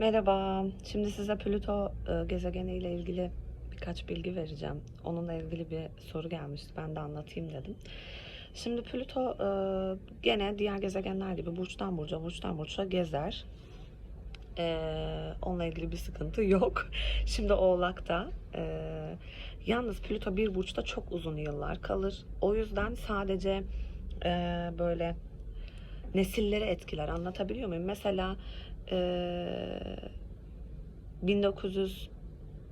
Merhaba. Şimdi size Plüto e, gezegeni ile ilgili birkaç bilgi vereceğim. Onunla ilgili bir soru gelmişti. Ben de anlatayım dedim. Şimdi Plüto e, gene diğer gezegenler gibi burçtan burca, burçtan burça gezer. E, onunla ilgili bir sıkıntı yok. Şimdi Oğlak'ta. Yalnız Plüto bir burçta çok uzun yıllar kalır. O yüzden sadece böyle nesilleri etkiler. Anlatabiliyor muyum? Mesela e, 1900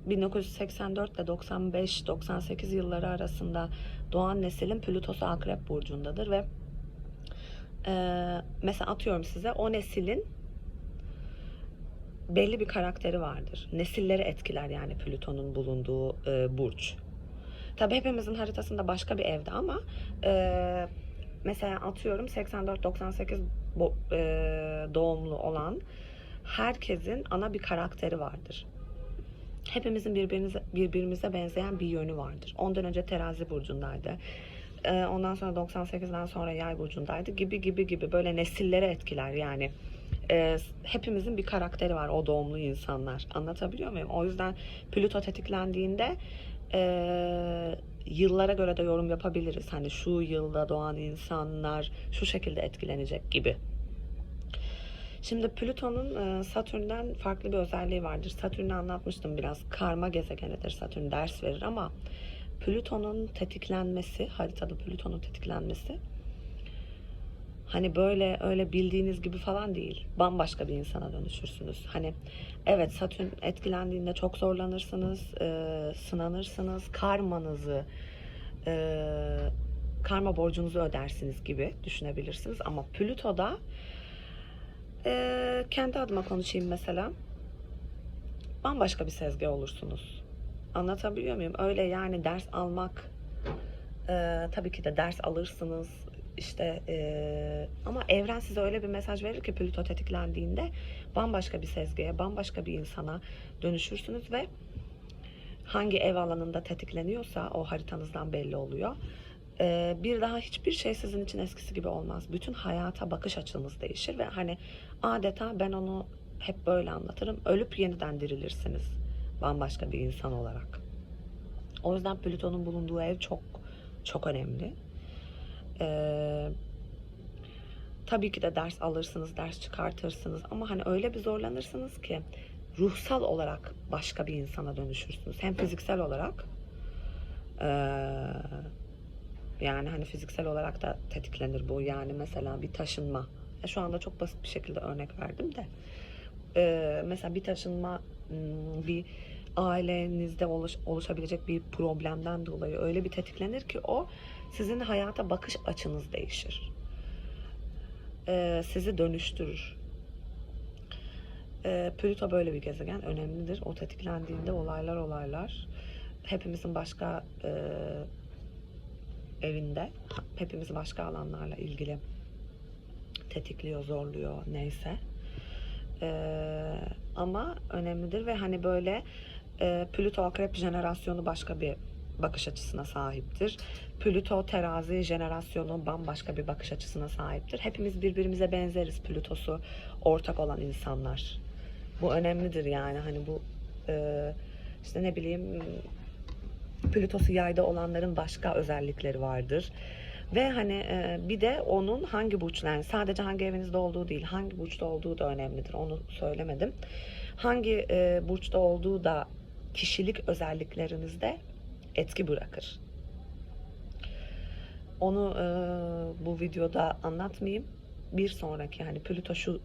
1984 ile 95-98 yılları arasında doğan neslin Plütosu Akrep Burcu'ndadır ve e, mesela atıyorum size o neslin belli bir karakteri vardır. Nesilleri etkiler yani Plüton'un bulunduğu e, burç. Tabi hepimizin haritasında başka bir evde ama e, mesela atıyorum 84-98 bo- e, doğumlu olan herkesin ana bir karakteri vardır. Hepimizin birbirimize, birbirimize benzeyen bir yönü vardır. Ondan önce terazi burcundaydı. E, ondan sonra 98'den sonra yay burcundaydı gibi gibi gibi böyle nesillere etkiler yani. E, hepimizin bir karakteri var o doğumlu insanlar. Anlatabiliyor muyum? O yüzden Plüto tetiklendiğinde e, yıllara göre de yorum yapabiliriz. Hani şu yılda doğan insanlar şu şekilde etkilenecek gibi. Şimdi Plüton'un e, Satürn'den farklı bir özelliği vardır. Satürn'ü anlatmıştım biraz. Karma gezegenidir. Satürn ders verir ama Plüton'un tetiklenmesi, haritada Plüton'un tetiklenmesi hani böyle öyle bildiğiniz gibi falan değil. Bambaşka bir insana dönüşürsünüz. Hani evet Satürn etkilendiğinde çok zorlanırsınız, e, sınanırsınız, karmanızı, e, karma borcunuzu ödersiniz gibi düşünebilirsiniz. Ama Plüto'da e, kendi adıma konuşayım mesela. Bambaşka bir sezgi olursunuz. Anlatabiliyor muyum? Öyle yani ders almak e, tabii ki de ders alırsınız işte e, ama evren size öyle bir mesaj verir ki Plüto tetiklendiğinde bambaşka bir sezgiye, bambaşka bir insana dönüşürsünüz ve hangi ev alanında tetikleniyorsa o haritanızdan belli oluyor. E, bir daha hiçbir şey sizin için eskisi gibi olmaz. Bütün hayata bakış açınız değişir ve hani adeta ben onu hep böyle anlatırım. Ölüp yeniden dirilirsiniz bambaşka bir insan olarak. O yüzden Plüton'un bulunduğu ev çok çok önemli. Ee, tabii ki de ders alırsınız, ders çıkartırsınız ama hani öyle bir zorlanırsınız ki ruhsal olarak başka bir insana dönüşürsünüz. Hem fiziksel olarak ee, yani hani fiziksel olarak da tetiklenir bu. Yani mesela bir taşınma. Ya şu anda çok basit bir şekilde örnek verdim de. Ee, mesela bir taşınma hmm, bir ailenizde oluş, oluşabilecek bir problemden dolayı öyle bir tetiklenir ki o sizin hayata bakış açınız değişir. Ee, sizi dönüştürür. Ee, Plüto böyle bir gezegen önemlidir. O tetiklendiğinde olaylar olaylar hepimizin başka e, evinde hepimizi başka alanlarla ilgili tetikliyor, zorluyor neyse. Ee, ama önemlidir ve hani böyle e, Plüto akrep jenerasyonu başka bir bakış açısına sahiptir. Plüto terazi jenerasyonu bambaşka bir bakış açısına sahiptir. Hepimiz birbirimize benzeriz Plütosu ortak olan insanlar. Bu önemlidir yani hani bu e, işte ne bileyim Plütosu yayda olanların başka özellikleri vardır. Ve hani e, bir de onun hangi burçlar, yani sadece hangi evinizde olduğu değil, hangi burçta olduğu da önemlidir. Onu söylemedim. Hangi e, burçta olduğu da kişilik özelliklerinizde etki bırakır. Onu e, bu videoda anlatmayayım. Bir sonraki hani Plüto şu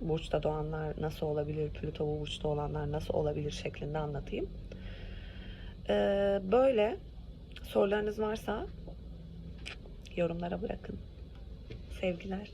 burçta doğanlar nasıl olabilir, Plüto bu burçta olanlar nasıl olabilir şeklinde anlatayım. E, böyle sorularınız varsa yorumlara bırakın. Sevgiler.